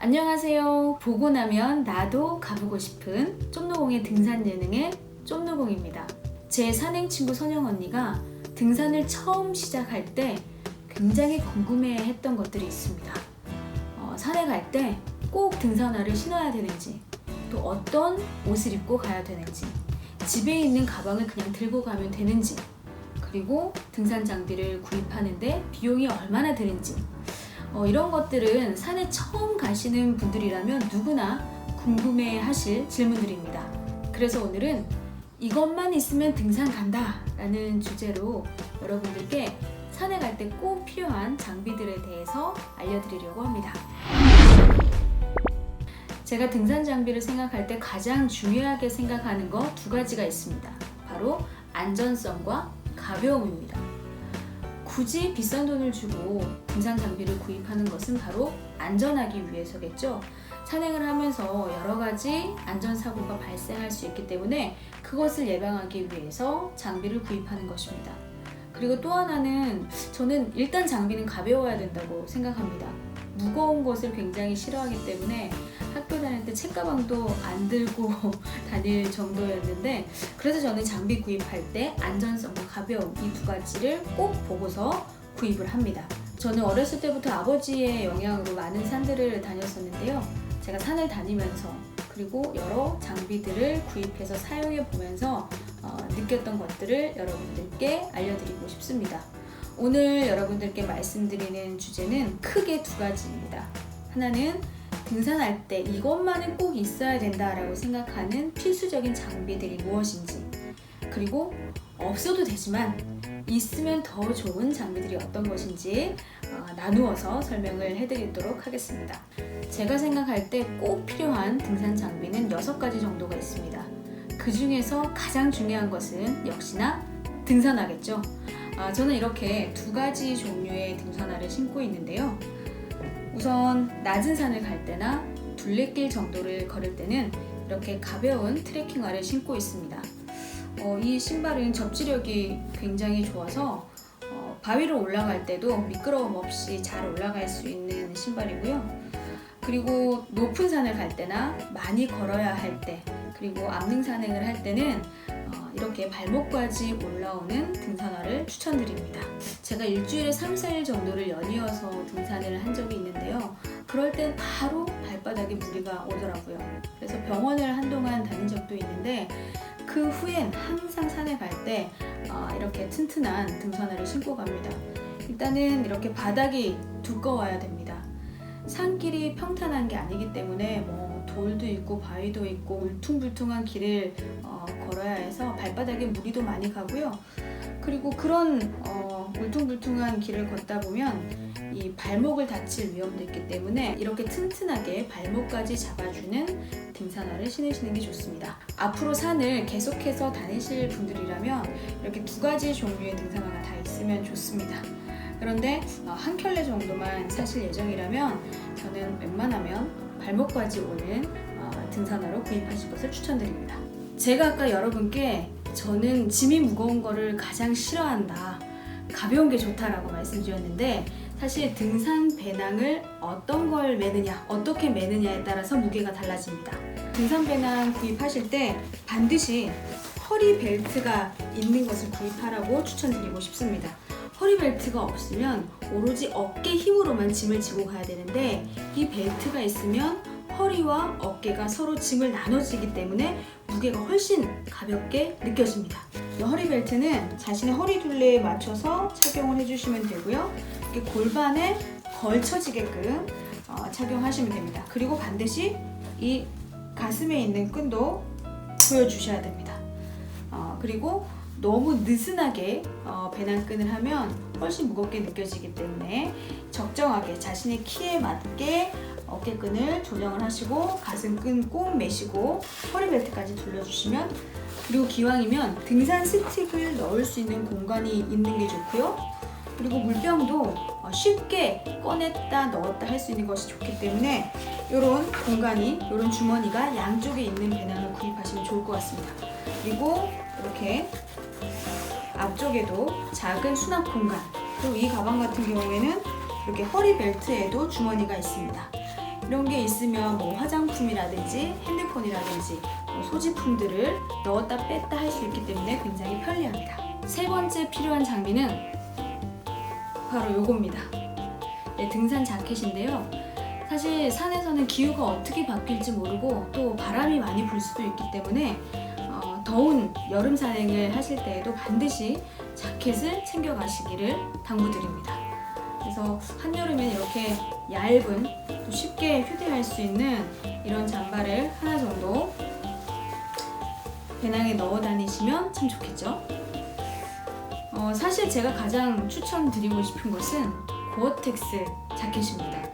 안녕하세요. 보고 나면 나도 가보고 싶은 쫌노공의 등산 예능의 쫌노공입니다. 제 산행 친구 선영 언니가 등산을 처음 시작할 때 굉장히 궁금해했던 것들이 있습니다. 어, 산에 갈 때 꼭 등산화를 신어야 되는지, 또 어떤 옷을 입고 가야 되는지, 집에 있는 가방을 그냥 들고 가면 되는지, 그리고 등산 장비를 구입하는데 비용이 얼마나 드는지, 어, 이런 것들은 산에 처음 가시는 분들이라면 누구나 궁금해 하실 질문들입니다. 그래서 오늘은 이것만 있으면 등산 간다 라는 주제로 여러분들께 산에 갈 때 꼭 필요한 장비들에 대해서 알려드리려고 합니다. 제가 등산 장비를 생각할 때 가장 중요하게 생각하는 거 두 가지가 있습니다. 바로 안전성과 가벼움입니다. 굳이 비싼 돈을 주고 등산 장비를 구입하는 것은 바로 안전하기 위해서겠죠. 산행을 하면서 여러 가지 안전사고가 발생할 수 있기 때문에 그것을 예방하기 위해서 장비를 구입하는 것입니다. 그리고 또 하나는 저는 일단 장비는 가벼워야 된다고 생각합니다. 무거운 것을 굉장히 싫어하기 때문에 학교 다닐 때 책가방도 안 들고 다닐 정도였는데 그래서 저는 장비 구입할 때 안전성과 가벼움 이 두 가지를 꼭 보고서 구입을 합니다. 저는 어렸을 때부터 아버지의 영향으로 많은 산들을 다녔었는데요. 제가 산을 다니면서 그리고 여러 장비들을 구입해서 사용해 보면서 어, 느꼈던 것들을 여러분들께 알려드리고 싶습니다. 오늘 여러분들께 말씀드리는 주제는 크게 두 가지입니다. 하나는 등산할 때 이것만은 꼭 있어야 된다라고 생각하는 필수적인 장비들이 무엇인지 그리고 없어도 되지만 있으면 더 좋은 장비들이 어떤 것인지 어, 나누어서 설명을 해드리도록 하겠습니다. 제가 생각할 때 꼭 필요한 등산 장비는 6가지 정도가 있습니다. 그 중에서 가장 중요한 것은 역시나 등산화겠죠. 아, 저는 이렇게 두 가지 종류의 등산화를 신고 있는데요. 우선 낮은 산을 갈 때나 둘레길 정도를 걸을 때는 이렇게 가벼운 트레킹화를 신고 있습니다. 어, 이 신발은 접지력이 굉장히 좋아서 어, 바위로 올라갈 때도 미끄러움 없이 잘 올라갈 수 있는 신발이고요. 그리고 높은 산을 갈 때나 많이 걸어야 할 때, 그리고 암릉 산행을 할 때는 어, 이렇게 발목까지 올라오는 등산화를 추천드립니다. 제가 일주일에 3, 4일 정도를 연이어서 등산을 한 적이 있는데요. 그럴 땐 바로 발바닥에 무리가 오더라고요. 그래서 병원을 한동안 다닌 적도 있는데 그 후엔 항상 산에 갈 때 이렇게 튼튼한 등산화를 신고 갑니다. 일단은 이렇게 바닥이 두꺼워야 됩니다. 산길이 평탄한 게 아니기 때문에 뭐 돌도 있고 바위도 있고 울퉁불퉁한 길을 어, 걸어야 해서 발바닥에 무리도 많이 가고요. 그리고 그런 어, 울퉁불퉁한 길을 걷다 보면 이 발목을 다칠 위험도 있기 때문에 이렇게 튼튼하게 발목까지 잡아주는 등산화를 신으시는 게 좋습니다. 앞으로 산을 계속해서 다니실 분들이라면 이렇게 두 가지 종류의 등산화가 다 있으면 좋습니다. 그런데 어, 한 켤레 정도만 사실 예정이라면 저는 웬만하면 발목까지 오는 어, 등산화로 구입하실 것을 추천드립니다. 제가 아까 여러분께 저는 짐이 무거운 거를 가장 싫어한다. 가벼운 게 좋다라고 말씀드렸는데 사실 등산 배낭을 어떤 걸 매느냐, 어떻게 매느냐에 따라서 무게가 달라집니다. 등산 배낭 구입하실 때 반드시 허리 벨트가 있는 것을 구입하라고 추천드리고 싶습니다. 허리 벨트가 없으면 오로지 어깨 힘으로만 짐을 지고 가야 되는데 이 벨트가 있으면 허리와 어깨가 서로 짐을 나눠지기 때문에 무게가 훨씬 가볍게 느껴집니다. 이 허리 벨트는 자신의 허리 둘레에 맞춰서 착용을 해주시면 되고요. 이렇게 골반에 걸쳐지게끔 어, 착용하시면 됩니다. 그리고 반드시 이 가슴에 있는 끈도 보여주셔야 됩니다. 어, 그리고 너무 느슨하게 어, 배낭끈을 하면 훨씬 무겁게 느껴지기 때문에 적정하게 자신의 키에 맞게 어깨끈을 조정을 하시고 가슴끈 꼭 매시고 허리벨트까지 둘러주시면 그리고 기왕이면 등산 스틱을 넣을 수 있는 공간이 있는 게 좋고요. 그리고 물병도 어, 쉽게 꺼냈다 넣었다 할 수 있는 것이 좋기 때문에 이런 공간이 이런 주머니가 양쪽에 있는 배낭을 구입하시면 좋을 것 같습니다. 그리고 이렇게 앞쪽에도 작은 수납 공간 그리고 이 가방 같은 경우에는 이렇게 허리 벨트에도 주머니가 있습니다. 이런 게 있으면 뭐 화장품이라든지 핸드폰이라든지 뭐 소지품들을 넣었다 뺐다 할 수 있기 때문에 굉장히 편리합니다. 세 번째 필요한 장비는 바로 요겁니다. 네, 등산 자켓인데요. 사실 산에서는 기후가 어떻게 바뀔지 모르고 또 바람이 많이 불 수도 있기 때문에 어, 더운 여름 산행을 하실 때에도 반드시 자켓을 챙겨 가시기를 당부드립니다. 그래서 한여름엔 이렇게 얇은 또 쉽게 휴대할 수 있는 이런 잠바를 하나 정도 배낭에 넣어 다니시면 참 좋겠죠. 어, 사실 제가 가장 추천드리고 싶은 것은 고어텍스 자켓입니다.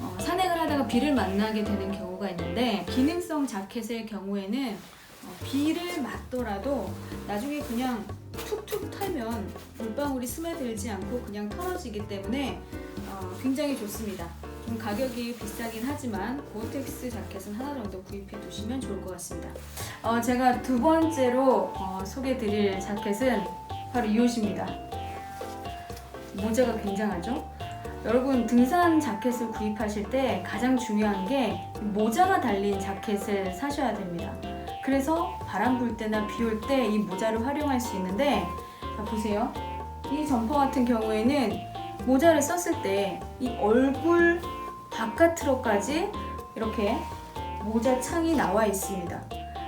어, 산행을 하다가 비를 만나게 되는 경우가 있는데 기능성 자켓의 경우에는 어, 비를 맞더라도 나중에 그냥 툭툭 타면 물방울이 스며들지 않고 그냥 털어지기 때문에 어, 굉장히 좋습니다. 좀 가격이 비싸긴 하지만 고텍스 자켓은 하나 정도 구입해 두시면 좋을 것 같습니다. 어, 제가 두 번째로 어, 소개 드릴 자켓은 바로 이 옷입니다. 모자가 굉장하죠? 여러분 등산 자켓을 구입하실 때 가장 중요한 게 모자가 달린 자켓을 사셔야 됩니다. 그래서 바람 불 때나 비 올 때 이 모자를 활용할 수 있는데 자 보세요. 이 점퍼 같은 경우에는 모자를 썼을 때 이 얼굴 바깥으로까지 이렇게 모자 창이 나와 있습니다.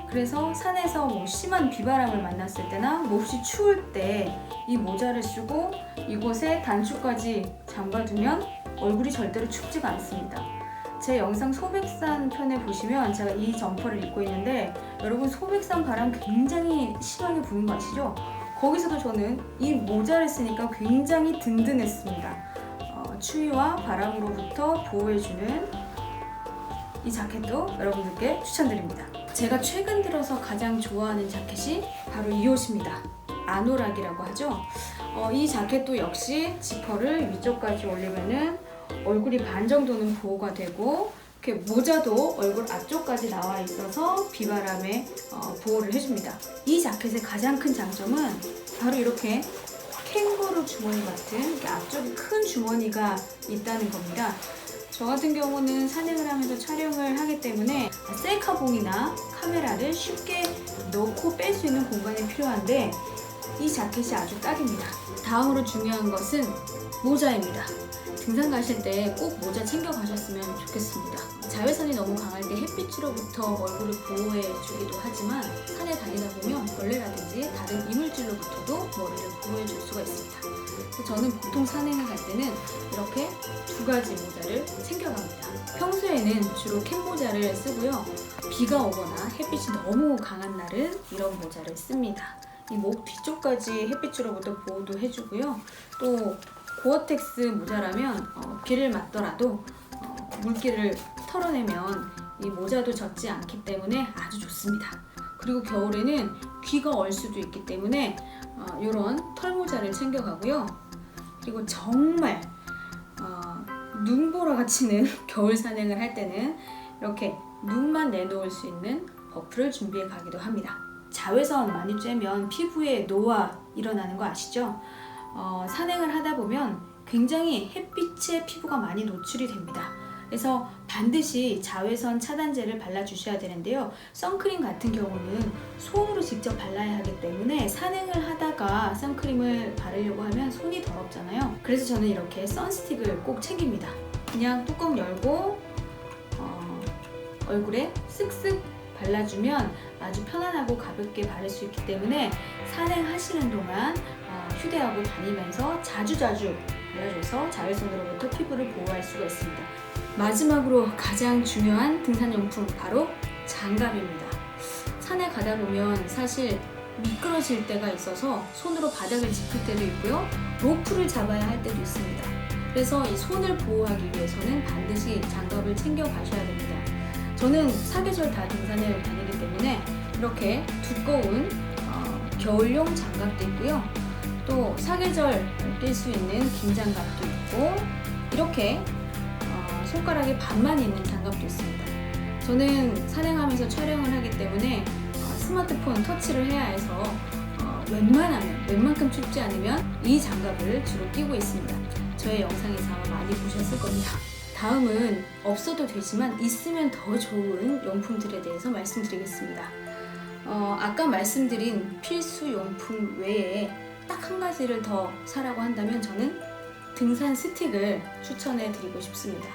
그래서 산에서 뭐 심한 비바람을 만났을 때나 몹시 추울 때 이 모자를 쓰고 이곳에 단추까지 잠가두면 얼굴이 절대로 춥지가 않습니다. 제 영상 소백산 편에 보시면 제가 이 점퍼를 입고 있는데 여러분 소백산 바람 굉장히 심하게 부는 거 아시죠? 거기서도 저는 이 모자를 쓰니까 굉장히 든든했습니다. 어, 추위와 바람으로부터 보호해주는 이 자켓도 여러분들께 추천드립니다. 제가 최근 들어서 가장 좋아하는 자켓이 바로 이 옷입니다. 아노락이라고 하죠. 어, 이 자켓도 역시 지퍼를 위쪽까지 올리면은 얼굴이 반 정도는 보호가 되고 이렇게 모자도 얼굴 앞쪽까지 나와 있어서 비바람에 어, 보호를 해줍니다. 이 자켓의 가장 큰 장점은 바로 이렇게 캥거루 주머니 같은 앞쪽에 큰 주머니가 있다는 겁니다. 저 같은 경우는 산행을 하면서 촬영을 하기 때문에 셀카봉이나 카메라를 쉽게 넣고 뺄 수 있는 공간이 필요한데 이 자켓이 아주 딱입니다. 다음으로 중요한 것은 모자입니다. 등산 가실 때 꼭 모자 챙겨 가셨으면 좋겠습니다. 자외선이 너무 강할 때 햇빛으로부터 얼굴을 보호해 주기도 하지만 산에 다니다 보면 벌레라든지 다른 이물질로부터도 머리를 보호해 줄 수가 있습니다. 저는 보통 산행을 갈 때는 이렇게 두 가지 모자를 챙겨갑니다. 평소에는 주로 캡 모자를 쓰고요. 비가 오거나 햇빛이 너무 강한 날은 이런 모자를 씁니다. 이 목 뒤쪽까지 햇빛으로부터 보호도 해주고요. 또 고어텍스 모자라면 어, 비를 맞더라도 어, 물기를 털어내면 이 모자도 젖지 않기 때문에 아주 좋습니다. 그리고 겨울에는 귀가 얼 수도 있기 때문에 어, 이런 털모자를 챙겨가고요. 그리고 정말 어, 눈보라가 치는 겨울 산행을 할 때는 이렇게 눈만 내놓을 수 있는 버프를 준비해 가기도 합니다. 자외선 많이 쬐면 피부에 노화 일어나는 거 아시죠? 어, 산행을 하다 보면 굉장히 햇빛에 피부가 많이 노출이 됩니다. 그래서 반드시 자외선 차단제를 발라주셔야 되는데요. 선크림 같은 경우는 손으로 직접 발라야 하기 때문에 산행을 하다가 선크림을 바르려고 하면 손이 더럽잖아요. 그래서 저는 이렇게 선스틱을 꼭 챙깁니다. 그냥 뚜껑 열고 어, 얼굴에 쓱쓱 발라주면 아주 편안하고 가볍게 바를 수 있기 때문에 산행하시는 동안 어, 휴대하고 다니면서 자주자주 발라줘서 자외선으로부터 피부를 보호할 수가 있습니다. 마지막으로 가장 중요한 등산용품 바로 장갑입니다. 산에 가다 보면 사실 미끄러질 때가 있어서 손으로 바닥을 짚을 때도 있고요. 로프를 잡아야 할 때도 있습니다. 그래서 이 손을 보호하기 위해서는 반드시 장갑을 챙겨 가셔야 됩니다. 저는 사계절 다 등산을 다니기 때문에 이렇게 두꺼운 어, 겨울용 장갑도 있고요. 또 사계절 낄수 있는 긴 장갑도 있고 이렇게 어, 손가락에 반만 있는 장갑도 있습니다. 저는 산행하면서 촬영을 하기 때문에 어, 스마트폰 터치를 해야 해서 어, 웬만하면 웬만큼 춥지 않으면 이 장갑을 주로 끼고 있습니다. 저의 영상에서 많이 보셨을 겁니다. 다음은 없어도 되지만 있으면 더 좋은 용품들에 대해서 말씀드리겠습니다. 어, 아까 말씀드린 필수 용품 외에 딱 한 가지를 더 사라고 한다면 저는 등산 스틱을 추천해 드리고 싶습니다.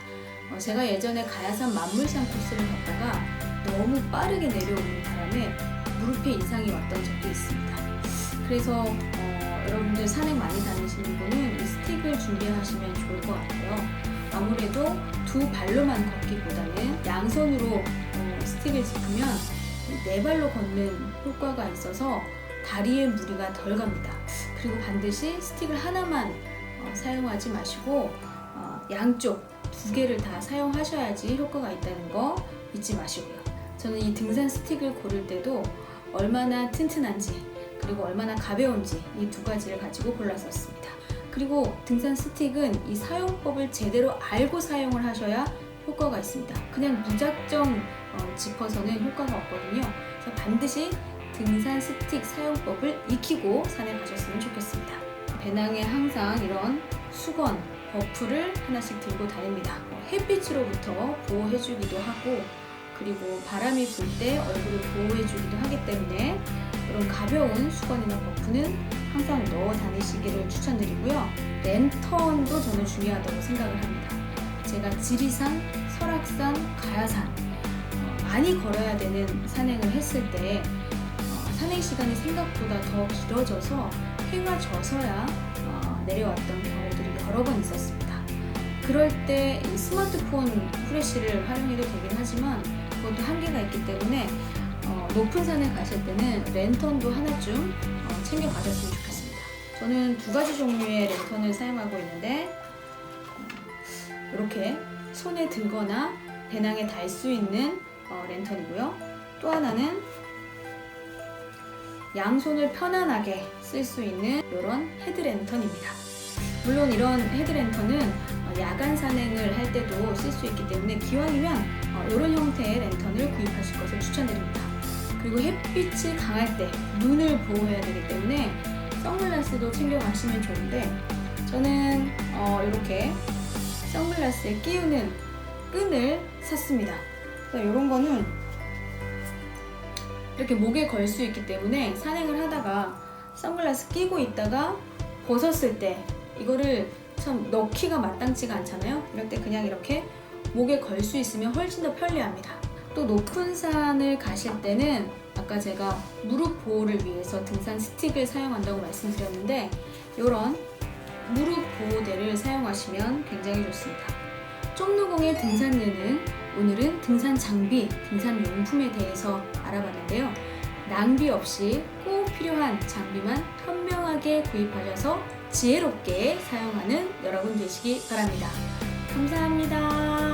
어, 제가 예전에 가야산 만물산 코스를 갔다가 너무 빠르게 내려오는 바람에 무릎에 이상이 왔던 적도 있습니다. 그래서 어, 여러분들 산행 많이 다니시는 분은 이 스틱을 준비하시면 좋을 것 같아요. 아무래도 두 발로만 걷기보다는 양손으로 어, 스틱을 짚으면 네 발로 걷는 효과가 있어서 다리에 무리가 덜 갑니다. 그리고 반드시 스틱을 하나만 어, 사용하지 마시고 어, 양쪽 두 개를 다 사용하셔야지 효과가 있다는 거 잊지 마시고요. 저는 이 등산 스틱을 고를 때도 얼마나 튼튼한지 그리고 얼마나 가벼운지 이 두 가지를 가지고 골랐었습니다. 그리고 등산 스틱은 이 사용법을 제대로 알고 사용을 하셔야 효과가 있습니다. 그냥 무작정 어, 짚어서는 효과가 없거든요. 그래서 반드시 등산 스틱 사용법을 익히고 산에 가셨으면 좋겠습니다. 배낭에 항상 이런 수건, 버프를 하나씩 들고 다닙니다. 어, 햇빛으로부터 보호해주기도 하고 그리고 바람이 불 때 얼굴을 보호해주기도 하기 때문에 이런 가벼운 수건이나 버프는 항상 넣어 다니시기를 추천드리고요. 랜턴도 저는 중요하다고 생각을 합니다. 제가 지리산, 설악산, 가야산 어, 많이 걸어야 되는 산행을 했을 때 어, 산행 시간이 생각보다 더 길어져서 해가 져서야 어, 내려왔던 경우들이 여러 번 있었습니다. 그럴 때이 스마트폰 후레쉬를 활용해도 되긴 하지만 그것도 한계가 있기 때문에 어, 높은 산에 가실 때는 랜턴도 하나쯤 어, 챙겨 가셨으면 좋겠습니다. 저는 두 가지 종류의 랜턴을 사용하고 있는데 어, 이렇게 손에 들거나 배낭에 달 수 있는 어, 랜턴이고요. 또 하나는 양손을 편안하게 쓸 수 있는 이런 헤드랜턴입니다. 물론 이런 헤드랜턴은 어, 야간 산행을 할 때도 쓸 수 있기 때문에 기왕이면 이런 형태의 랜턴을 구입하실 것을 추천드립니다. 그리고 햇빛이 강할 때 눈을 보호해야 되기 때문에 선글라스도 챙겨 가시면 좋은데 저는 어, 이렇게 선글라스에 끼우는 끈을 샀습니다. 이런 거는 이렇게 목에 걸 수 있기 때문에 산행을 하다가 선글라스 끼고 있다가 벗었을 때 이거를 참 넣기가 마땅치가 않잖아요. 이럴 때 그냥 이렇게 목에 걸 수 있으면 훨씬 더 편리합니다. 또 높은 산을 가실 때는 아까 제가 무릎 보호를 위해서 등산 스틱을 사용한다고 말씀드렸는데 이런 무릎 보호대를 사용하시면 굉장히 좋습니다. 쪽누공의 등산 예능 오늘은 등산 장비, 등산 용품에 대해서 알아봤는데요. 낭비 없이 꼭 필요한 장비만 현명하게 구입하셔서 지혜롭게 사용하는 여러분 되시기 바랍니다. 감사합니다.